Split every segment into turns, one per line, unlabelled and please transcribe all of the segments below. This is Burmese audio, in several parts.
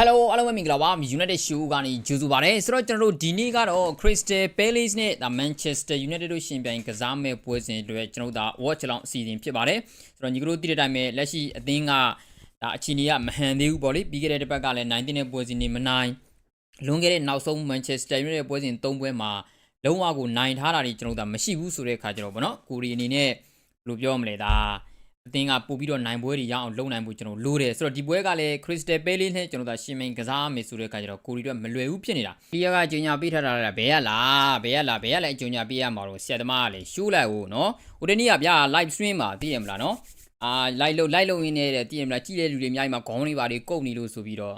Hello အားလုံးပဲမင်္ဂလာပါ United Show ကနေကြိုဆိုပါရစေဆိုတော့ကျွန်တော်တို့ဒီနေ့ကတော့ Crystal Palace နဲ့ The Manchester United တို့ရှင်ပြိုင်ကစားမဲ့ပွဲစဉ်တွေကျွန်တော်တို့ဒါ watch လောင်းအစီအစဉ်ဖြစ်ပါတယ်ဆိုတော့ညီကတို့သိတဲ့အတိုင်းပဲလက်ရှိအသင်းကဒါအချီနီကမဟန်သေးဘူးပေါ့လေပြီးခဲ့တဲ့တစ်ပတ်ကလည်းနိုင်တဲ့ပွဲစဉ်နေမနိုင်လွန်ခဲ့တဲ့နောက်ဆုံး Manchester United ပွဲစဉ်၃ပွဲမှာလုံးဝကိုနိုင်ထားတာတွေကျွန်တော်တို့ဒါမရှိဘူးဆိုတဲ့အခါကျတော့ဗောနော်ကိုရီအနေနဲ့ဘယ်လိုပြောမလဲဒါ အသင်းကပို့ပြီးတော့နိုင်ပွဲတွေရအောင်လုပ်နိုင်ဖို့ကျွန်တော်လိုတယ်ဆိုတော့ဒီပွဲကလည်း Crystal Palace နဲ့ကျွန်တော်တို့ရှင်မိန်ကစားမယ်ဆိုတဲ့အခါကျတော့ကိုရီတော့မလွယ်ဘူးဖြစ်နေတာဒီကကကြညာပေးထားတာလည်းဘယ်ရလားဘယ်ရလားဘယ်ရလဲကြညာပေးရမှာတော့ဆရာသမားကလည်းရှိုးလိုက်ဦးနော်ဟိုတနေ့ကဗျာ live stream မှာသိရမလားနော်အာ live လို့ live လုပ်ရင်းနဲ့တဲ့သိရမလားကြည့်တဲ့လူတွေအများကြီးမှာခေါင်းတွေပါတွေကုတ်နေလို့ဆိုပြီးတော့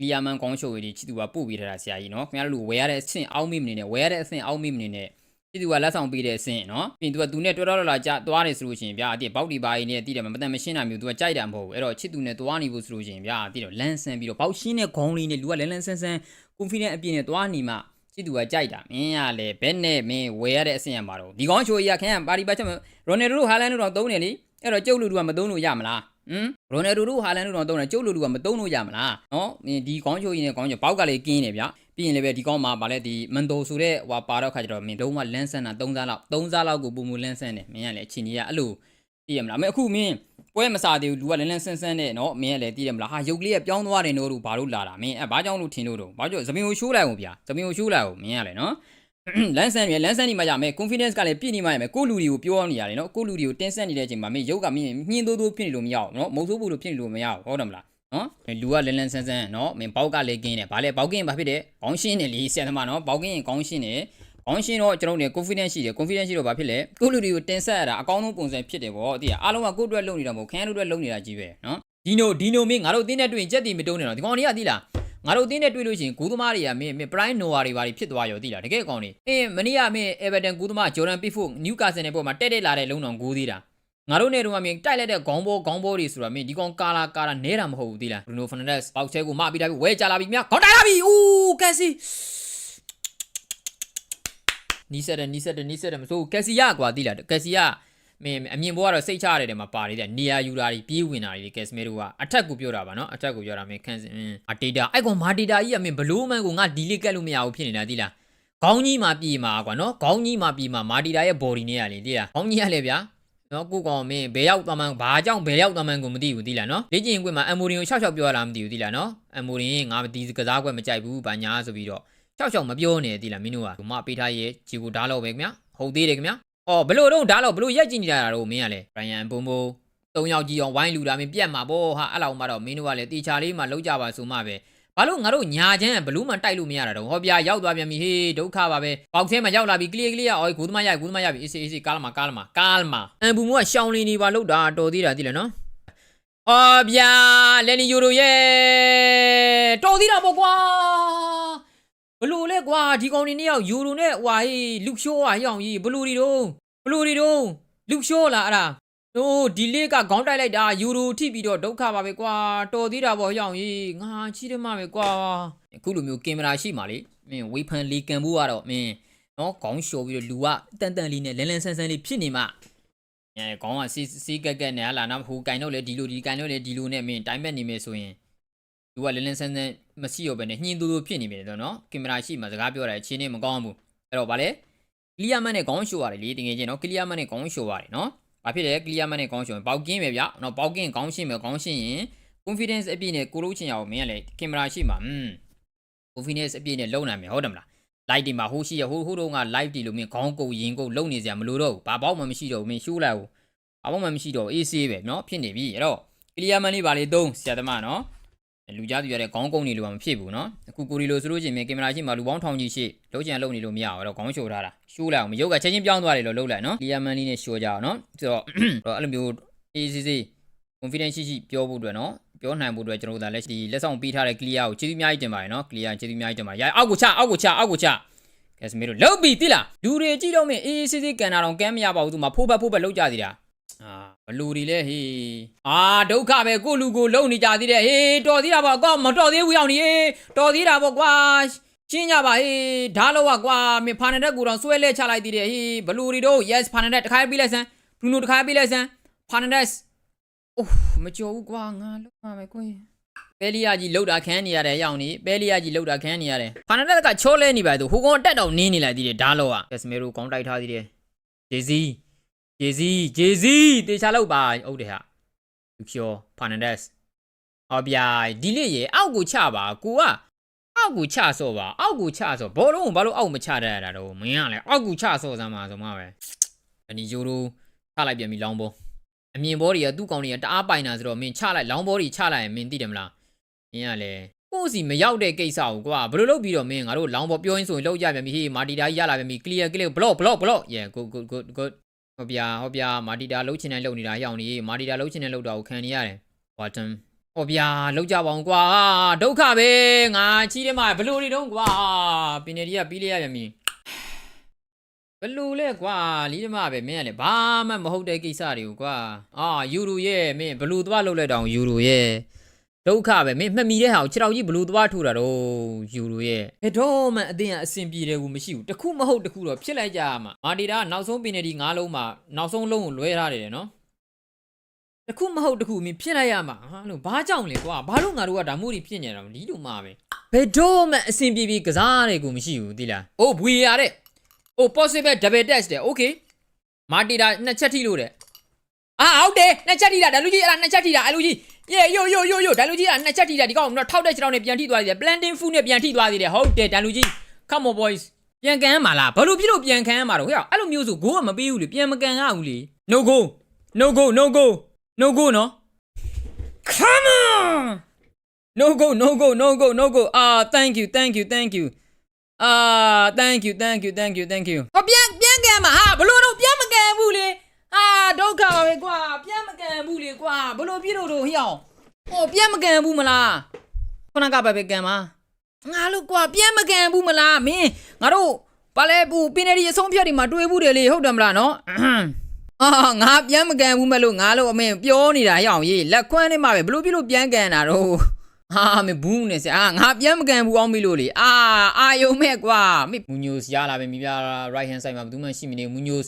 လီယာမန်ကောင်းရှိုးတွေချစ်သူကပို့ပေးထားတာဆရာကြီးနော်ခင်ဗျားတို့ဝယ်ရတဲ့အဆင့်အောက်မိမနေနဲ့ဝယ်ရတဲ့အဆင့်အောက်မိမနေနဲ့ ဒီသူကလက်ဆောင်ပေးတဲ့အဆင့်နော်ပြီးရင် तू ကသူနဲ့တွဲတော့လာကြသွားနေဆိုလို့ရှိရင်ဗျာအတိဘောက်ဒီပါရင်နဲ့တည်တယ်မတန်မရှင်းတာမျိုး तू ကကြိုက်တာမဟုတ်ဘူးအဲ့တော့ချစ်သူနဲ့သွားနေဖို့ဆိုလို့ရှိရင်ဗျာတည်တော့လန်းဆန်းပြီးတော့ဘောက်ရှင်းတဲ့ခေါင်းလေးနဲ့လူကလန်းလန်းဆန်းဆန်း confident အပြည့်နဲ့သွားနေမှချစ်သူကကြိုက်တာမင်းကလည်းဘက်နဲ့မင်းဝယ်ရတဲ့အဆင့်ရမှာတော့ဒီကောင်းချိုကြီးကခင်ဗျာပါတီပါချက်ရိုနယ်ဒိုတို့ဟာလန်တို့တော့သုံးနေလीအဲ့တော့ကျုပ်လူတို့ကမသုံးလို့ရမလားဟမ်ရိုနယ်ဒိုတို့ဟာလန်တို့တော့သုံးတယ်ကျုပ်လူတို့ကမသုံးလို့ရမလားနော်ဒီကောင်းချိုကြီးနဲ့ကောင်းချိုဘောက်ကလေးကင်းနေဗျာပြီးရင်လည်းပဲဒီကောင်းမှာဗာလဲဒီမန်တိုဆိုတဲ့ဟွာပါတော့ခါကျတော့မင်းလုံးဝလန်းဆန်းတာ3စားလောက်3စားလောက်ကိုပုံမူလန်းဆန်းတယ်မင်းကလည်းအချင်းကြီးကအဲ့လိုသိရမလားမင်းအခုမင်းပွဲမစားသေးဘူးလူကလန်းလန်းဆန်းဆန်းနဲ့နော်မင်းကလည်းသိရမလားဟာရုပ်ကလေးကပြောင်းသွားတယ်တို့တို့ဘာလို့လာတာမင်းအဲ့ဘာကြောင့်လို့ထင်လို့တော့ဘာကြောင့်သမင်ကိုရှိုးလိုက်အောင်ဗျာသမင်ကိုရှိုးလိုက်အောင်မင်းကလည်းနော်လန်းဆန်းရလန်းဆန်းနေမှရမယ် confidence ကလည်းပြည့်နေမှရမယ်ကိုလူတွေကိုပြောနေရတယ်နော်ကိုလူတွေကိုတင်းဆက်နေတဲ့အချိန်မှာမင်းရုပ်ကမင်းညှင်းသိုးသိုးဖြစ်နေလို့မရအောင်နော်မုံဆိုးဘူးလို့ဖြစ်နေလို့မရအောင်ဟုတ်တယ်မလား နော်လူကလန်းလန်းဆန်းဆန်းနော်မင်းပေါက်ကလည်းကင်းတယ်ဗာလဲပေါက်ကင်းဘာဖြစ်တယ်ခေါင်းရှင်းတယ်လीဆရာသမားနော်ပေါက်ကင်းရင်ခေါင်းရှင်းတယ်ခေါင်းရှင်းတော့ကျွန်တော်တို့ confidence ရှိတယ် confidence ရှိတော့ဘာဖြစ်လဲကိုလူတွေကိုတင်ဆက်ရတာအကောင်းဆုံးပုံစံဖြစ်တယ်ဗောတည်ရအားလုံးကကိုယ့်အတွက်လုပ်နေတာမဟုတ်ခန်းတို့အတွက်လုပ်နေတာကြီးပဲနော်ဒီနိုဒီနိုမင်းငါတို့တင်းနဲ့တွေ့ရင်ကြက်တီမတုံးနေတော့ဒီကောင်တွေကသိလားငါတို့တင်းနဲ့တွေ့လို့ရှိရင်ဂူးသမားတွေကမင်းမင်း prime nova တွေဘာတွေဖြစ်သွားရောသိလားတကယ်ကောင်တွေအေးမနေ့ကမင်း everton ဂူးသမား jordan pickford newcastle နဲ့ပေါ်မှာတက်တက်လာတဲ့လုံတော်ဂူးသေးတာ ငါတို့နေတော့မှမင်းတိုက်လိုက်တဲ့ခေါင်းဘောခေါင်းဘောတွေဆိုတာမင်းဒီကောင်ကာလာကာလာနဲတာမဟုတ်ဘူးသိလားဘရူနိုဖာနန်ဒက်စ်ပေါက်ချဲကိုမပြီးတိုင်းဝဲကြလာပြီမြခေါင်းတိုက်လာပြီဦးကက်စီနီးစက်တယ်နီးစက်တယ်နီးစက်တယ်မစိုးကက်စီရကွာသိလားကက်စီရမင်းအမြင်ဘောကတော့စိတ်ချရတယ်တဲ့မှာပါနေတဲ့နေရာယူတာတွေပြေးဝင်တာတွေကက်စမဲတို့ကအထက်ကိုပြောတာပါနော်အထက်ကိုပြောတာမင်းခန့်စင်အဒေတာအဲ့ကောင်မာဒေတာကြီးကမင်းဘလို့မှန်ကိုငါဒီလေးကက်လို့မရဘူးဖြစ်နေတာသိလားခေါင်းကြီးမှာပြေးမှာကွာနော်ခေါင်းကြီးမှာပြေးမှာမာဒီတာရဲ့ body နဲ့ရလေသိလားခေါင်းကြီးရလေဗျာ နော်ကိုကောင်မင်းဘယ်ရောက်သွားမှန်းဘာကြောင့်ဘယ်ရောက်သွားမှန်းကိုမသိဘူးသိလားနော်လေ့ကျင့်ခွင့်မှာအမ်မိုရင်ကိုရှောက်ရှောက်ပြောရလားမသိဘူးသိလားနော်အမ်မိုရင်ငါဒီကစားကွက်မကြိုက်ဘူးဘာညာဆိုပြီးတော့ရှောက်ရှောက်မပြောနဲ့သိလားမင်းတို့ကမပေးထားရဲ့ဂျီကိုဓာတ်လောက်ပဲခင်ဗျာဟုတ်သေးတယ်ခင်ဗျာအော်ဘလို့တော့ဓာတ်လောက်ဘလို့ရက်ကြည့်နေကြတာတော့မင်းကလေဘရိုင်ယန်ဘုံဘိုသုံးယောက်ကြီးအောင်ဝိုင်းလူတာမင်းပြက်မှာပေါ့ဟာအဲ့လောက်မှတော့မင်းတို့ကလည်းတီချာလေးမှလောက်ကြပါဆိုမှပဲ ဘာလို့ငါတို့ညာချမ်းဘလူးမှတိုက်လို့မရတာတော့ဟောပြရောက်သွားပြန်ပြီဟေးဒုက္ခပါပဲပေါက်ထဲမှာရောက်လာပြီကလီကလီရအော်ဂူသမားရဂူသမားရပြီအေးအေးကားလမာကားလမာကားလမာအန်ဘူမကရှောင်းလင်းနေပါလို့ဒါတော်သေးတာသိလားနော်အော်ဗျာလယ်နီယိုရိုရဲ့တော်သေးတာပေါ့ကွာဘလို့လဲကွာဒီကောင်နေနှစ်ယောက်ယူရိုနဲ့ဟွာဟေးလူရှိုးဟာရောင်ကြီးဘလို့ဒီတော့ဘလို့ဒီတော့လူရှိုးလားအဲ့ဒါ ဟိုဒီလေးကခေါင်းတိုက်လိုက်တာယူရိုထိပြီးတော့ဒုက္ခပါပဲကွာတော်သေးတာပေါ့ရောင်ကြီးငါချီးတယ်မပဲကွာအခုလိုမျိုးကင်မရာရှိမှလေမင်းဝေဖန်လီကန်ဖို့ကတော့မင်းနော်ခေါင်းလျှော်ပြီးတော့လူကတန်တန်လေးနဲ့လန်းလန်းဆန်းဆန်းလေးဖြစ်နေမှအဲခေါင်းကစီစီကက်ကက်နဲ့ဟာလာနော်ဟိုကင်တော့လေဒီလိုဒီကင်တော့လေဒီလိုနဲ့မင်းတိုင်းဘက်နေမယ်ဆိုရင်လူကလန်းလန်းဆန်းဆန်းမရှိရောပဲနဲ့ညှင်းတူတူဖြစ်နေပြီတော့နော်ကင်မရာရှိမှစကားပြောတာချင်းနေမကောင်းဘူးအဲ့တော့ဗာလေကလီယာမန်နဲ့ခေါင်းလျှော်ရတယ်လေတကယ်ချင်းနော်ကလီယာမန်နဲ့ခေါင်းလျှော်ရတယ်နော် ဘာဖြစ်လဲ clear မနဲ့ကောင်းရှင်ပေါက်ကင်းပဲဗျ။နော်ပေါက်ကင်းကောင်းရှင်းပဲကောင်းရှင်းရင် confidence အပြည့်နဲ့ကိုလို့ချင်ရအောင်မင်းကလေကင်မရာရှိမှာอืม confidence အပြည့်နဲ့လုံနိုင်မယ်ဟုတ်တယ်မလား light ဒီမှာဟိုရှိရဟိုဟိုတော့က live ဒီလိုမင်းခေါင်းကုတ်ရင်ကုတ်လုံနေစရာမလိုတော့ဘူးဘာပေါက်မှမရှိတော့ဘူးမင်းရှိုးလိုက်ဘူးဘာပေါက်မှမရှိတော့ AC ပဲเนาะဖြစ်နေပြီအဲ့တော့ clear မလေးပါလေသုံးဆရာသမားเนาะ လူကြားသူရတဲ့ခေါင်းကုံနေလို့မဖြစ်ဘူးနော်အခုကိုရီလိုဆိုလို့ရှိရင်ကင်မရာရှိမှလူပေါင်းထောင်ကြီးရှိလုံးချင်လုံးနေလို့မရအောင်တော့ခေါင်းရှို့ထားတာရှို့လိုက်အောင်မရုပ်ကချက်ချင်းပြောင်းသွားတယ်လို့လုံးလိုက်နော်လီယာမန်လေးနဲ့ရှို့ကြအောင်နော်ဆိုတော့အဲ့လိုမျိုး ACC confidence ရှိရှိပြောဖို့အတွက်နော်ပြောနိုင်ဖို့အတွက်ကျွန်တော်တို့ကလက်ရှိလက်ဆောင်ပေးထားတဲ့ clear ကိုကျေးဇူးအများကြီးတင်ပါတယ်နော် clear ကျေးဇူးအများကြီးတင်ပါတယ်အောက်ကိုချအောက်ကိုချအောက်ကိုချကက်စမီတို့လောက်ပြီတိလားလူတွေကြည့်တော့မင်း ACC ကန်တာတော့ကမ်းမရပါဘူးသူမှဖိုးဖက်ဖိုးဖက်လောက်ကြသေးတာ အာဘလူတွေလဲဟေးအာဒုက္ခပဲကိုလူကိုလုံနေကြသေးတယ်ဟေးတော်သေးတာပေါ့ကောမတော်သေးဘူးရောက်နေဟေးတော်သေးတာပေါ့ကွာရှင်းကြပါဟေးဓာတ်လောကကွာမင်းဖာနတက်ကူတော့ဆွဲလဲချလိုက်သေးတယ်ဟေးဘလူတွေတို့ yes ဖာနတက်တခါပြီးလိုက်စမ်းဘလူနိုတခါပြီးလိုက်စမ်းဖာနဒက်စ်အိုးမကြော်ဘူးကွာငါလုံးပါမယ်ကိုပဲလီယာကြီးလှုပ်တာခံနေရတယ်ရောက်နေပဲလီယာကြီးလှုပ်တာခံနေရတယ်ဖာနဒက်ကချောလဲနေပါသူဟိုကောင်တက်တော့နင်းနေလိုက်သေးတယ်ဒါလောကကက်စမီရိုကောင်းတိုက်ထားသေးတယ်ဂျေဇီ ဂျေဇီဂျေဇီတေချာလောက်ပါဟုတ်တယ်ဟာလူဖြောဖာနဒက်ဟောဗျာဒီလေးရေအောက်ကိုချပါကိုကအောက်ကိုချဆော့ပါအောက်ကိုချဆော့ဘောလုံးကိုဘာလို့အောက်မချတတ်ရတာတော့မင်းကလည်းအောက်ကိုချဆော့စမ်းပါဆိုမှပဲအနီယိုရိုချလိုက်ပြန်ပြီလောင်းဘောအမြင်ဘောတွေကသူ့ကောင်တွေကတအားပိုင်တာဆိုတော့မင်းချလိုက်လောင်းဘောတွေချလိုက်ရင်မင်းသိတယ်မလားမင်းကလည်းကိုယ့်စီမရောက်တဲ့ကိစ္စကိုကွာဘယ်လိုလုပ်ပြီးတော့မင်းငါတို့လောင်းပေါ်ပြောရင်းဆိုရင်လောက်ကြပြန်ပြီဟေးမာတီတာကြီးရလာပြန်ပြီ clear clear block block block yeah good good good good ဟောဗျာဟောဗျာမာတီတာလှုပ်ချင်တဲ့လှုပ်နေတာရောက်နေမာတီတာလှုပ်ချင်တဲ့လှုပ်တာကိုခံနေရတယ် Wharton ဟောဗျာလှုပ်ကြပါအောင်ကွာဒုက္ခပဲငါချီးတယ်မှာဘယ်လိုတွေတုံးကွာပင်နေရီကပြီးလိုက်ရပြန်ပြီဘယ်လိုလဲကွာလီးဓမ္မပဲမင်းကလည်းဘာမှမဟုတ်တဲ့ကိစ္စတွေကိုကွာအာယူရိုရဲ့မင်းဘယ်လိုသွားလှုပ်လိုက်တောင်ယူရိုရဲ့ ဒုက္ခပဲမင်းမှတ်မိတဲ့ဟာကိုခြေထောက်ကြီးဘလူသွားထိုးတာတော့ယူရိုရဲ့ဘယ်တော့မှအတင်းအဆင်ပြေတယ်ဘူးမရှိဘူးတခုမဟုတ်တခုတော့ဖြစ်လိုက်ကြရမှာမာတီတာကနောက်ဆုံးပင်နေဒီ၅လုံးမှာနောက်ဆုံးလုံးကိုလွဲထားတယ်နော်တခုမဟုတ်တခုမင်းဖြစ်လိုက်ရမှာဟာလို့ဘာကြောင့်လဲကွာဘာလို့ငါတို့ကဒါမို့ဒီဖြစ်နေတာလီးလို့မှာပဲဘယ်တော့မှအဆင်ပြေပြေကစားတယ်ကိုမရှိဘူးသိလားအိုးဘွေရတဲ့အိုး possible double dash တဲ့ okay မာတီတာနှစ်ချက်ထိလို့တဲ့ အာဟုတ်တယ်နှစ်ချက်ထိတာဒါလူကြီးအဲ့ဒါနှစ်ချက်ထိတာအဲ့လူကြီးယေယိုယိုယိုယိုဒန်လူကြီးကနှစ်ချက်ထိတာဒီကောင်ကတော့ထောက်တဲ့ခြေထောက်နဲ့ပြန်ထိသွားသေးတယ် planting food နဲ့ပြန်ထိသွားသေးတယ်ဟုတ်တယ်ဒန်လူကြီး come on boys ပြန်ကန်မှာလားဘာလို့ဖြစ်လို့ပြန်ကန်မှာတော့ဟဲ့အဲ့လိုမျိုးဆိုဂိုးကမပေးဘူးလေပြန်မကန်ရဘူးလေ no go no go no go no go နော် come on no go no go no go no go ah thank you thank you thank you ah thank you thank you thank you thank you ဟောပြန်ပြန်ကန်မှာဟာဘလို့တော့ပြန်မကန်ဘူးလေအာ ဒုက္ခပါပဲကွာပြန်မကန်ဘူးလေကွာဘလို့ပြလို့တော့ဟိအောင်။အော်ပြန်မကန်ဘူးမလား။ခုနကပဲပဲကန်ပါ။ငါလို့ကွာပြန်မကန်ဘူးမလားမင်းငါတို့ဘာလဲဘူးပင်နေရီအဆုံးဖြတ်ဒီမှာတွေ့ဘူးတယ်လေဟုတ်တယ်မလားနော်။အာငါပြန်မကန်ဘူးမလို့ငါလို့အမင်းပြောနေတာရအောင်ရေးလက်ခွန်းနဲ့မှပဲဘလို့ပြလို့ပြန်ကန်တာတော့ဟာမဘူးနေစအာငါပြန်မကန်ဘူးအောင်ပြီလို့လေအာအာယုံမဲ့ကွာမမူညိုစရလာပဲမိပြ right hand side မှာဘယ်သူမှရှိမနေမူညို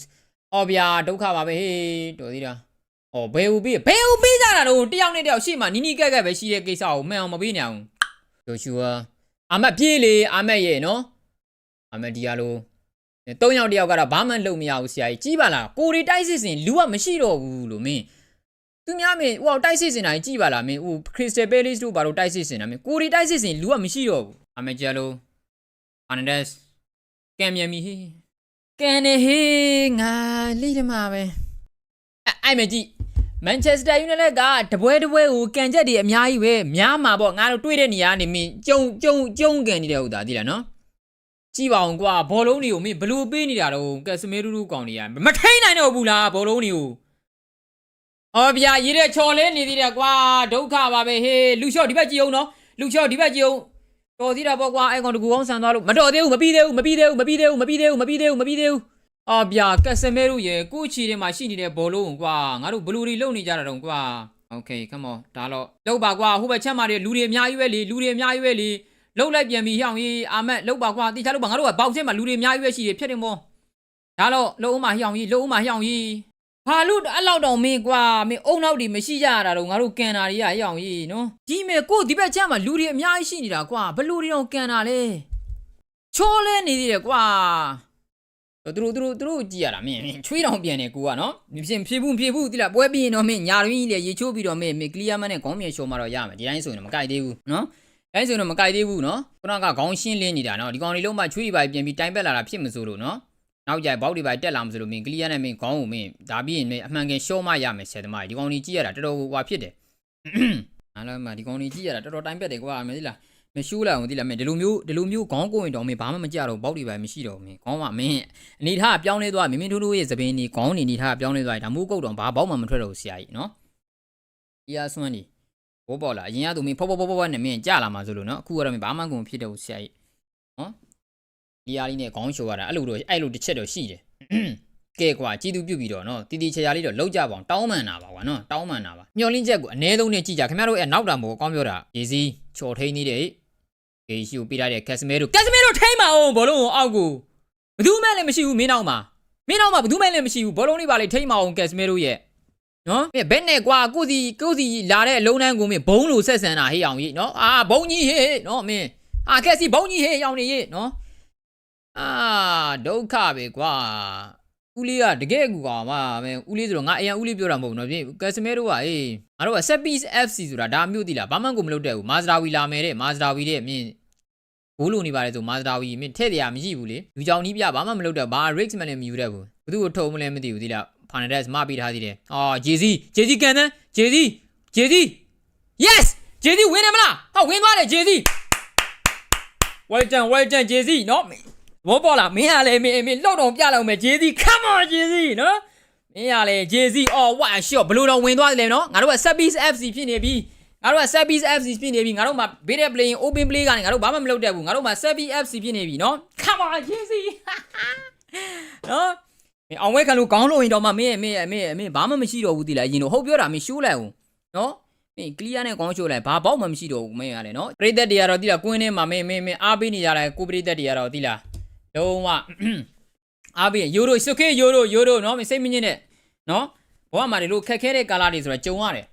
အော်ဗျာဒုက္ခပါပဲဟေးတော်သေးတာ။အော်ဘယ်ဦးပေးဘယ်ဦးပေးကြတာတော့တယောက်နဲ့တယောက်ရှေ့မှာနီးနီးကက်ကက်ပဲရှိတဲ့ကိစ္စကိုမှန်အောင်မပေးနိုင်အောင်။ဂျိုရှူအာအာမတ်ပြေးလေအာမတ်ရဲ့နော်။အာမတ်ဒီယာလိုသုံးယောက်တယောက်ကတော့ဘာမှလုပ်မရဘူးဆရာကြီးကြီးပါလားကိုရီတိုက်စစ်စင်လူကမရှိတော့ဘူးလို့မင်းသူများမင်းဟိုတိုက်စစ်စင်တာကြီးပါလားမင်းဟိုခရစ်စတယ်ပဲလစ်တို့ဘာလို့တိုက်စစ်စင်တာမင်းကိုရီတိုက်စစ်စင်လူကမရှိတော့ဘူးအာမတ်ဂျာလိုအာနဒက်ကံမြန်မီဟေး ကန်နေဟေးငါလိတမပဲအဲ့အဲ့မကြည့်မန်ချက်စတာယူနိုက်တက်ကတပွဲတပွဲကိုကန်ချက်တွေအများကြီးပဲများမှာပေါ့ငါတို့တွေ့တဲ့နေရာကနေမင်းကျုံကျုံကျုံကန်နေတဲ့ဟုတ်တာသိလားနော်ကြည့်ပါအောင်ကွာဘောလုံးတွေကိုမင်းဘလို့ပေးနေတာတော့ကက်စမေရူရူကောင်တွေကမထိန်နိုင်တော့ဘူးလားဘောလုံးတွေကိုအော်ဗျာရေးတဲ့ချော်လဲနေသေးတယ်ကွာဒုက္ခပါပဲဟေးလူလျှော့ဒီဘက်ကြည့်အောင်နော်လူလျှော့ဒီဘက်ကြည့်အောင် တော်သေးတာပေါ့ကွာအဲ့ကောင်တကူအောင်ဆန်သွားလို့မတော်သေးဘူးမပြီးသေးဘူးမပြီးသေးဘူးမပြီးသေးဘူးမပြီးသေးဘူးမပြီးသေးဘူးမပြီးသေးဘူး အာဗျာကက်စမဲတို့ရဲ့ကိုယ့်ချီထဲမှာရှိနေတဲ့ဘောလုံးကိုကွာငါတို့ဘလူတွေလုံနေကြတာတော့ကွာโอเค come on ဒါတော့လောက်ပါကွာဟိုဘက်ချက်မှာတွေလူတွေအများကြီးပဲလေလူတွေအများကြီးပဲလေလှုပ်လိုက်ပြန်ပြီဟောင်းကြီးအာမက်လောက်ပါကွာတိချလောက်ပါငါတို့ကဘောက်ချက်မှာလူတွေအများကြီးပဲရှိတယ်ဖြစ်တယ်မောဒါတော့လှုပ်အောင်မဟောင်းကြီးလှုပ်အောင်မဟောင်းကြီး ဘာလို့အဲ့လောက်တော့မင်းကွာမင်းအုံနောက်တွေမရှိကြရတာတော့ငါတို့ကန်တာတွေကဟောင်းကြီးနော်ဒီမဲ့ကိုဒီဘက်ချက်မှာလူတွေအများကြီးရှိနေတာကွာဘလူတွေတော့ကန်တာလေချောလဲနေသေးတယ်ကွာသူတို့သူတို့သူတို့ကြည့်ရတာမင်းမင်းချွေးတောင်ပြန်နေကိုကနော်မဖြစ်ဖြေဘူးဖြေဘူးတိလားပွဲပြီးရင်တော့မင်းညာရင်းကြီးလေရေချိုးပြီးတော့မင်းမင်းကလီယာမန်နဲ့ခေါင်းမြေရှော်မှတော့ရမယ်ဒီတိုင်းဆိုရင်တော့မကြိုက်သေးဘူးနော်ဒီတိုင်းဆိုရင်တော့မကြိုက်သေးဘူးနော်ခုနကခေါင်းရှင်းလင်းနေတာနော်ဒီကောင်လေးလုံးမှချွေးပါပြန်ပြီးတိုင်ပက်လာတာဖြစ်မစိုးလို့နော် နောက်ကြဘောက်တွေပါတက်လာမစိုးလို့မင်းကလီယာနဲ့မင်းခေါင်းကိုမင်းဒါပြီးရင်မင်းအမှန်ကန်ရှော့မှရမယ်ဆယ်သမားဒီကောင်လေးကြည့်ရတာတော်တော်ဟွာဖြစ်တယ်အားလုံးမဒီကောင်လေးကြည့်ရတာတော်တော်တိုင်ပက်တယ်ကွာမင်းသိလားမရှိုးလာအောင်သိလားမင်းဒီလိုမျိုးဒီလိုမျိုးခေါင်းကိုရင်တော့မင်းဘာမှမကြတော့ဘောက်တွေပါမရှိတော့မင်းခေါင်းကမင်းအနေထားပြောင်းလဲသွားမင်းမင်းထိုးထိုးရဲ့သပင်းဒီခေါင်းနေအနေထားပြောင်းလဲသွားရင်ဒါမိုးကုတ်တော့ဘာဘောက်မှမထွက်တော့ဘူးဆရာကြီးနော်။အီယာဆွမ်းဒီဘောပေါ်လာအရင်ကသူမင်းဖောဖောဖောဖောဖောနဲ့မင်းကြာလာမှာဆိုလို့နော်အခုကတော့မင်းဘာမှကုန်ဖြစ်တော့ဘူးဆရာကြီးနော်။ ဒီအားလေးနဲ့ခေါင်းရှိုးရတာအဲ့လိုတော့အဲ့လိုတစ်ချက်တော့ရှိတယ်။ကဲကွာကြည်သူပြုတ်ပြီးတော့နော်တီတီချာချာလေးတော့လောက်ကြပါအောင်တောင်းမှန်တာပါကွာနော်တောင်းမှန်တာပါမျောလင်းချက်ကိုအ ਨੇ ဆုံးနဲ့ကြည့်ကြခင်ဗျားတို့အဲ့နောက်တာမို့ကောင်းပြောတာရေးစီချော်ထိန်နေတဲ့ဂေရှိကိုပြလိုက်တဲ့ကက်စမဲတို့ကက်စမဲတို့ထိန်ပါအောင်ဘောလုံးကိုအောက်ကိုဘယ်သူမှလည်းမရှိဘူးမင်းနောက်မှာမင်းနောက်မှာဘယ်သူမှလည်းမရှိဘူးဘောလုံးလေးပါလေထိမ့်မအောင်ကက်စမဲတို့ရဲ့နော်မင်းဘယ်နဲ့ကွာကိုစီကိုစီလာတဲ့အလုံးတန်းကိုမင်းဘုံလို့ဆက်ဆံတာဟေးအောင်ကြီးနော်အာဘုံကြီးဟေးနော်မင်းအာကက်စီဘုံကြီးဟေးရောင်နေရေးနော် အာဒုက္ခပဲကွာဦးလေးကတကယ်ကူကောင်မမင်းဦးလေးဆိုတော့ငါအရင်ဦးလေးပြောတာမဟုတ်ဘူးနော်ပြင်ကက်စမဲတို့ကအေးငါတို့က set piece fc ဆိုတာဒါမျိုးတိလားဘာမှကိုမလုပ်တဲ့ဘူးမာဇရာဝီလာမယ်တဲ့မာဇရာဝီတဲ့မင်းဘိုးလိုနေပါတယ်ဆိုမာဇရာဝီမင်းထဲ့တရားမရှိဘူးလေလူကြောင်နီးပြဘာမှမလုပ်တဲ့ဘာ risk မှလည်းမယူတဲ့ဘူးဘသူ့ကိုထုံမလဲမသိဘူးတိလားဖာနဒက်မပေးထားသေးတယ်အော်ဂျေစီဂျေစီကန်တန်းဂျေစီဂျေစီ yes ဂျေစီဝင်တယ်မလားဟောဝင်သွားတယ်ဂျေစီ well done well done ဂျေစီနော် ဘောပေါ်လာမင်းကလည်းမင်းမင်းလောက်တော့ပြလောက်မယ်ဂျေစီ come on ဂျေစီနော်မင်းကလည်းဂျေစီအော် what a shot ဘလို့တော့ဝင်သွားတယ်လေနော်ငါတို့က set piece fc ဖြစ်နေပြီငါတို့က set piece fc ဖြစ်နေပြီငါတို့မှာ beta playing open play ကနေငါတို့ဘာမှမလုပ်တတ်ဘူးငါတို့မှာ set piece fc ဖြစ်နေပြီနော် come on ဂျေစီနော်မင်းအောင်ဝဲခံလို့ခေါင်းလို့ရင်တော့မှမင်းရဲ့မင်းရဲ့မင်းရဲ့မင်းဘာမှမရှိတော့ဘူးတိလားရင်တော့ဟုတ်ပြောတာမင်းရှိုးလိုက်အောင်နော်မင်းကလီးယားနဲ့ခေါင်းရှိုးလိုက်ဘာပေါက်မှမရှိတော့ဘူးမင်းရတယ်နော်ပရိသတ်တွေကတော့တိလားကွင်းထဲမှာမင်းမင်းမင်းအားပေးနေကြတယ်ကိုပရိသတ်တွေကတော့တိလား လုံးဝအားပေးယူရိုစုခေယူရိုယူရိုနော်မင်းစိတ်မညစ်နဲ့နော်ဘဝမှာဒီလိုခက်ခဲတဲ့ကာလတွေဆိုတော့ကြုံရတယ်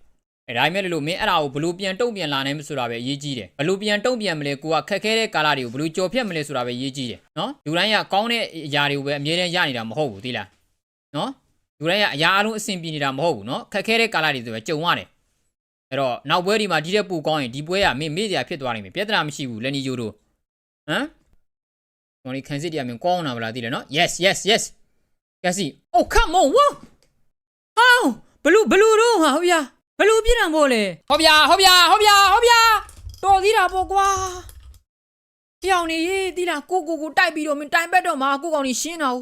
အဲဒါပေမဲ့လို့မင်းအဲ့ဒါကိုဘလို့ပြန်တုံ့ပြန်လာနိုင်မဆိုတာပဲအရေးကြီးတယ်ဘလို့ပြန်တုံ့ပြန်မလဲကိုကခက်ခဲတဲ့ကာလတွေကိုဘလို့ကြော်ဖြတ်မလဲဆိုတာပဲအရေးကြီးတယ်နော်လူတိုင်းကကောင်းတဲ့အရာတွေကိုပဲအမြဲတမ်းရနေတာမဟုတ်ဘူးသိလားနော်လူတိုင်းကအရာအလုံးအဆင်ပြေနေတာမဟုတ်ဘူးနော်ခက်ခဲတဲ့ကာလတွေဆိုပဲကြုံရတယ်အဲ့တော့နောက်ပွဲဒီမှာဒီတဲ့ပူကောင်းရင်ဒီပွဲကမင်းမေ့စရာဖြစ်သွားနိုင်ပြီပြဿနာမရှိဘူးလက်နီယိုတို့ဟမ် မော်နီခံစစ်တရားမင်းကောင်းတာမလားသိလဲနော် yes yes yes ကစီ oh come on wow ဟောဘလူးဘလူးတော့ဟာဟုတ်ဗျာဘလူးပြစ်တာမို့လေဟုတ်ဗျာဟုတ်ဗျာဟုတ်ဗျာဟုတ်ဗျာတော်သေးတာပေါ့ကွာပြောင်နေရေးသီလားကိုကိုကိုတိုက်ပြီးတော့မင်းတိုင်ပက်တော့မှာကိုကောင်ကြီးရှင်းတော့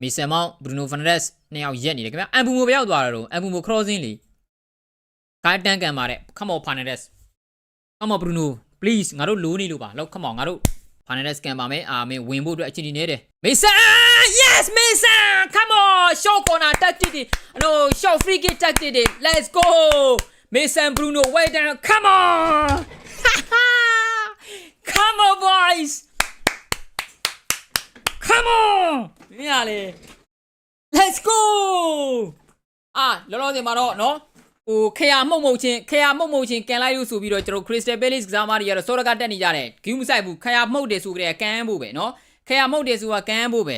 မီဆန်မောင်ဘရူနိုဖာနဒက်စ်နှစ်ယောက်ရက်နေတယ်ခင်ဗျအမ်ဘူမိုပဲရောက်သွားတာတော့အမ်ဘူမိုခရော့စင်းလီခိုင်းတန်းကန်ပါတဲ့ come on Fernandez come on Bruno please ငါတို့လိုးနေလို့ပါလောက် come on ငါတို့ Fernandez ကန်ပါမယ်အာမင်းဝင်ဖို့အတွက်အချိန်ကြီးနေတယ်မီဆန် yes မီဆန် come on short corner tactic တွေ no short free kick tactic တွေ let's go မီဆန် Bruno wait down come on come on boys come on မင်းရလေ let's go အာလောလောဆယ်မှာတော့နော် ဟိုခရမှုတ်မှုတ်ချင်းခရမှုတ်မှုတ်ချင်းကန်လိုက်လို့ဆိုပြီးတော့ကျွန်တော် Crystal Palace ကစားမတွေကတော့စောရကတက်နေကြတယ်ဂူးမဆိုင်ဘူးခရမှုတ်တယ်ဆိုကြတဲ့ကန်ဖို့ပဲနော်ခရမှုတ်တယ်ဆိုတာကန်ဖို့ပဲ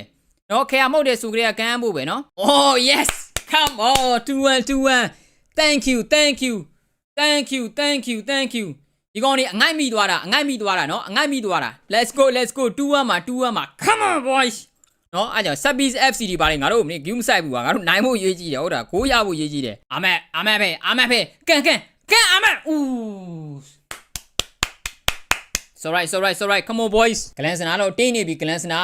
နော်ခရမှုတ်တယ်ဆိုကြတဲ့ကန်ဖို့ပဲနော် oh yes come on 2-1 2-1 thank you thank you thank you thank you thank you ဒီကောင်นี่အငိုက်မိသွားတာအငိုက်မိသွားတာနော်အငိုက်မိသွားတာ let's go let's go 2-1မှာ2-1မှာ come on boys နော်အဲ့ကြောင့် Subbies FC ဒီပါလေငါတို့မင်း view မဆိုင်ဘူးကွာငါတို့နိုင်ဖို့ရေးကြည့်တယ်ဟုတ်တာကိုးရဖို့ရေးကြည့်တယ်အာမက်အာမက်ဖေအာမက်ဖေကန်ကန်ကန်အာမက်ဦး so right so right so right come on boys ဂလန်စနာတော့တင်းနေပြီဂလန်စနာ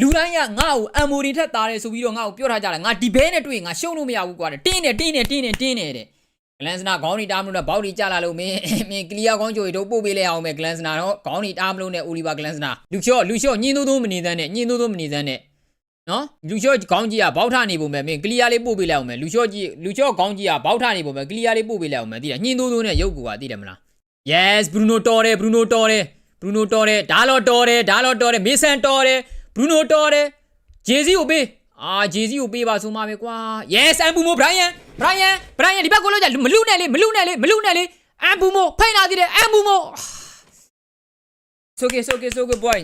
လူတိုင်းကငါ့ကိုအမ်မိုဒီထက်သားတယ်ဆိုပြီးတော့ငါ့ကိုပြောထားကြတယ်ငါဒီဘဲနဲ့တွေ့ငါရှုံလို့မရဘူးကွာတင်းနေတင်းနေတင်းနေတင်းနေတဲ့ဂလန်စနာခေါင်းနီတားမလို့နဲ့ဘောက်ဒီကြလာလို့မင်းမင်းကလီယာကောင်းကြိုတို့ပို့ပေးလိုက်အောင်မယ်ဂလန်စနာတော့ခေါင်းနီတားမလို့နဲ့အိုလီဗာဂလန်စနာလူချော့လူချော့ညင်းသိုးသိုးမနေသန်းနဲ့ညင်းသိုးသိုးမနေသန်းနဲ့ နော်လူချော့ခေါင်းကြီးကဘောက်ထနေပုံပဲမင်းကလီယာလေးပို့ပေးလိုက်အောင်မယ်လူချော့ကြီးလူချော့ခေါင်းကြီးကဘောက်ထနေပုံပဲကလီယာလေးပို့ပေးလိုက်အောင်မယ်သိလားညှင်းသိုးသိုးနဲ့ရုပ်ကူကသိတယ်မလား yes bruno တော်တယ် bruno တော်တယ် bruno တော်တယ်ဒါတော့တော်တယ်ဒါတော့တော်တယ်မေဆန်တော်တယ် bruno တော်တယ်ဂျေစီကိုပေးအာဂျေစီကိုပေးပါဆိုမှပဲကွာ yes အမ်ဘူမို brian brian brian ဒီဘက်ကိုလောက်ကြမလူနဲ့လေမလူနဲ့လေမလူနဲ့လေအမ်ဘူမိုဖိတ်လာသေးတယ်အမ်ဘူမို so okay so okay so good boy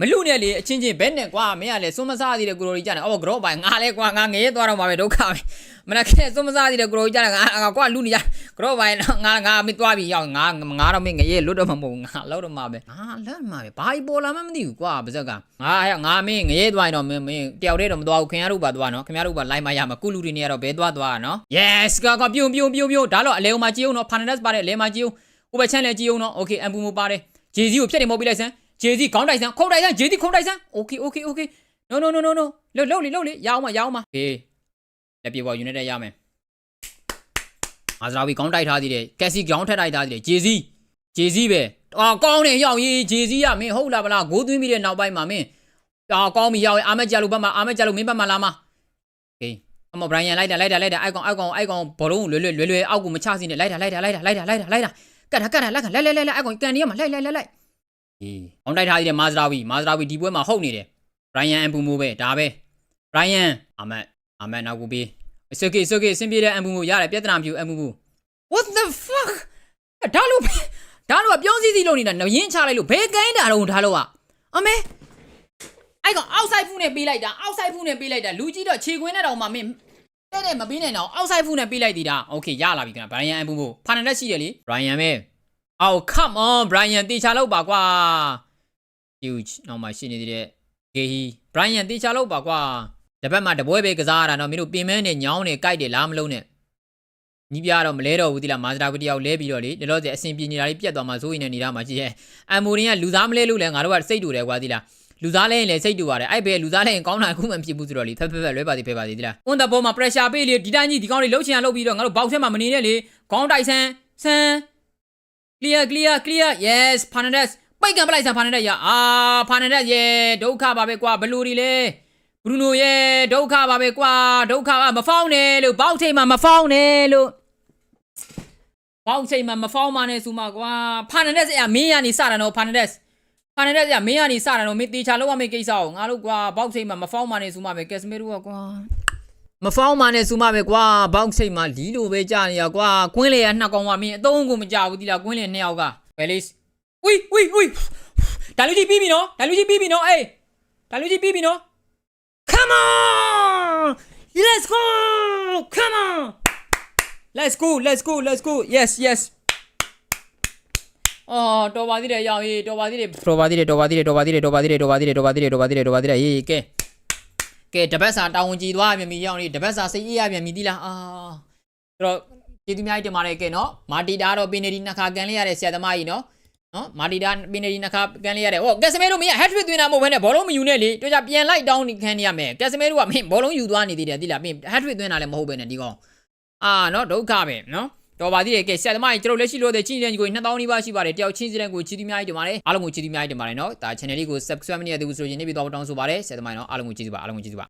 မလူနဲ့လေအချင်းချင်းဘဲနဲ့ကွာမင်းကလေစွန့်မစားသေးတဲ့ကိုရိုကြီးကြတယ်အော်ကတော့ပိုင်ငါလဲကွာငါငရဲသွားတော့မှာပဲဒုက္ခပဲမနက်ခဲစွန့်မစားသေးတဲ့ကိုရိုကြီးကြတယ်ငါငါကွာလူနေကြကတော့ပိုင်ငါငါမင်းသွားပြီရောက်ငါငါတော့မင်းငရဲလွတ်တော့မှာမဟုတ်ငါလောက်တော့မှာပဲငါလောက်မှာပဲဘာပေါ်လာမှမသိဘူးကွာပါဇက်ကငါငါမင်းငရဲသွားရင်တော့မင်းမင်းတယောက်တည်းတော့မသွားဘူးခင်ဗျားတို့ပါသွားနော်ခင်ဗျားတို့ပါလိုက်မရမှာကုလူတွေနေရတော့ဘဲသွားသွားနော် yes ကကပြုံပြုံပြုံပြုံဒါတော့အလဲအောင်မှာကြည့်အောင်နော်ဖာနန်ဒက်စ်ပါတယ်အလဲမှာကြည့်အောင်ဥပချန်လည်းကြည့်အောင်နော် okay အမ်ပူမိုပါတယ်ဂျေစီကိုဖြတ်တယ်မော်ပြီးလိုက်စမ်း ဂျေစီခေါင်းတိုက်စမ်းခုံတိုက်စမ်းဂျေစီခုံတိုက်စမ်းโอเคโอเคโอเค no no no no no လှုပ်လှုပ်လေလှုပ်လေရအောင်မရအောင်မဟေးလက်ပြေပေါ်ယူနေတဲ့ရမယ်အာဇရာဝီခေါင်းတိုက်ထားသေးတယ်ကက်စီခေါင်းထက်တိုက်ထားသေးတယ်ဂျေစီဂျေစီပဲအာကောင်းတယ်ရောက်ရေးဂျေစီကမင်းဟုတ်လားဗလားဂိုးသွင်းပြီးတဲ့နောက်ပိုင်းမှာမင်းအာကောင်းပြီရောက်ရေးအာမက်ကြလို့ဘက်မှာအာမက်ကြလို့မင်းဘက်မှာလာမဟေးအမဘရိုင်ယန်လိုက်တာလိုက်တာလိုက်တာအိုက်ကောင်အိုက်ကောင်အိုက်ကောင်ဘောလုံးလွယ်လွယ်လွယ်လွယ်အောက်ကိုမချစီနဲ့လိုက်တာလိုက်တာလိုက်တာလိုက်တာလိုက်တာလိုက်တာကတ်တာကတ်တာလက်ကလိုက်လိုက်လိုက်လိုက်အိုက်ကောင်ကန်နေရမှာလိုက်လိုက်လိုက်လိုက် အေးအောင်တိုက်ထားသေးတယ်မာဇရာဝီမာဇရာဝီဒီပွဲမှာဟုတ်နေတယ်ဘရိုင်ယန်အမ်ပူမိုပဲဒါပဲဘရိုင်ယန်အာမတ်အာမတ်နောက်ကိုပေး it's okay it's okay အဆင်ပြေတဲ့အမ်ပူမူရတယ်ပြဿနာမပြူအမ်ပူမူ what the fuck ဒါလို့ဒါလို့ပြောင်းစည်းစည်းလုပ်နေတာနရင်ချလိုက်လို့ဘယ်ကိုင်းတာတော့ဒါလို့อ่ะအမေအဲ့ကောင် outside ဖူးနဲ့ပေးလိုက်တာ outside ဖူးနဲ့ပေးလိုက်တာလူကြီးတော့ခြေခွင်းနဲ့တော့မှမင်းတဲ့တဲ့မပေးနိုင်တော့ outside ဖူးနဲ့ပေးလိုက်သေးတာ okay ရလာပြီခင်ဗျ Brian အမ်ပူမူဖာနရက်ရှိတယ်လေ Brian ပဲ oh come on Brian တေချာလောက်ပါကွာ huge နောက်မှရှိနေသေးတဲ့ Gehi Brian တေချာလောက်ပါကွာတပတ်မှတပွဲပဲကစားရတာတော့မင်းတို့ပြင်မဲနဲ့ညောင်းနဲ့ကြိုက်တယ်လားမလုံးနဲ့ညီပြတော့မလဲတော့ဘူးတိလားမာစတာဘူးတယောက်လဲပြီးတော့လေလောလောဆယ်အဆင်ပြေနေတာလေးပြတ်သွားမှစိုးရင်နေနေတာမှရှိရဲ့အမ်မိုရင်ကလူသားမလဲလို့လဲငါတို့ကစိတ်တူတယ်ကွာတိလားလူသားလဲရင်လည်းစိတ်တူပါတယ်အဲ့ဘယ်လူသားလဲရင်ကောင်းတာအခုမှမဖြစ်ဘူးဆိုတော့လေဖက်ဖက်ဖက်လွဲပါသေးဖက်ပါသေးတိလား on the ball မှာ pressure ပေးလေဒီတိုင်းကြီးဒီကောင်းလေးလှုပ်ချင်ရလှုပ်ပြီးတော့ငါတို့ဘောက်ထဲမှာမနေနဲ့လေခေါင်းတိုက်ဆန်းဆန်း clear clear clear yes Fernandez ပိတ်ကံပလိုက်ဆန် Fernandez ရအာ Fernandez ရဲ့ဒုက္ခပါပဲကွာဘလူဒီလေ Bruno ရဲ့ဒုက္ခပါပဲကွာဒုက္ခကမဖောင်းနဲ့လို့ဘောက်ထိတ်မှာမဖောင်းနဲ့လို့ဘောက်ထိတ်မှာမဖောင်းပါနဲ့ဆိုမှကွာ Fernandez အမင်းရနေစတာနော် Fernandez Fernandez ကမင်းရနေစတာနော်မင်းတေချာလောက်ရမယ့်ကိစ္စကိုငါတို့ကွာဘောက်ထိတ်မှာမဖောင်းပါနဲ့ဆိုမှပဲ Casemiro ကကွာ မဖောင်းပါနဲ့စူမပဲကွာဘောက်စိတ်မှာလီလိုပဲကြာနေရကွာကွင်းလေကနှစ်ကောင်ပါမင်းအသုံးကိုမကြဘူးတိလားကွင်းလေနှစ်ယောက်ကဘယ်လေးဝီဝီဝီဒါလူကြီးပြီးပြီနော်ဒါလူကြီးပြီးပြီနော်အေးဒါလူကြီးပြီးပြီနော် come on let's go come on let's go let's go let's go yes yes အော်တော်ပါသေးတယ်ရောင်ရေးတော်ပါသေးတယ်တော်ပါသေးတယ်တော်ပါသေးတယ်တော်ပါသေးတယ်တော်ပါသေးတယ်တော်ပါသေးတယ်တော်ပါသေးတယ်တော်ပါသေးတယ်တော်ပါသေးတယ်ရေးကဲ ကဲတပတ်စာတာဝန်ကြည်သွားပြန်ပြီရောက်နေတပတ်စာစိတ်အေးရပြန်ပြီသီလားအာဆိုတော့ကျေးဇူးများကြီးတင်ပါတယ်ကဲနော်မာတီတာတော့ပင်နေဒီနှစ်ခါကန်လေးရတဲ့ဆရာသမားကြီးနော်နော်မာတီတာပင်နေဒီနှစ်ခါကန်လေးရတဲ့ဟောကက်စမဲတို့မင်း hat trick သွင်းတာမဟုတ်ဘဲနဲ့ဘောလုံးမယူနဲ့လေတို့ကြပြန်လိုက်တောင်းနေခံနေရမယ်ကက်စမဲတို့ကမင်းဘောလုံးယူသွားနေသေးတယ်သီလားမင်း hat trick သွင်းတာလည်းမဟုတ်ဘဲနဲ့ဒီကောင်အာနော်ဒုက္ခပဲနော်တော်ပါသေးတယ်ကဲဆရာသမားကြီးကျွန်တော်လက်ရှိလို့တဲ့ချင်းတဲ့ကို2000နီးပါးရှိပါတယ်တယောက်ချင်းစီတဲ့ကိုချီးတီးများကြီးတင်ပါတယ်အားလုံးကိုချီးတီးများကြီးတင်ပါတယ်နော်ဒါ channel လေးကို subscribe မလုပ်ရသေးဘူးဆိုရင်နေပြီးတော့တောင်းဆိုပါတယ်ဆရာသမားကြီးနော်အားလုံးကိုချီးတီးပါအားလုံးကိုချီးတီးပါ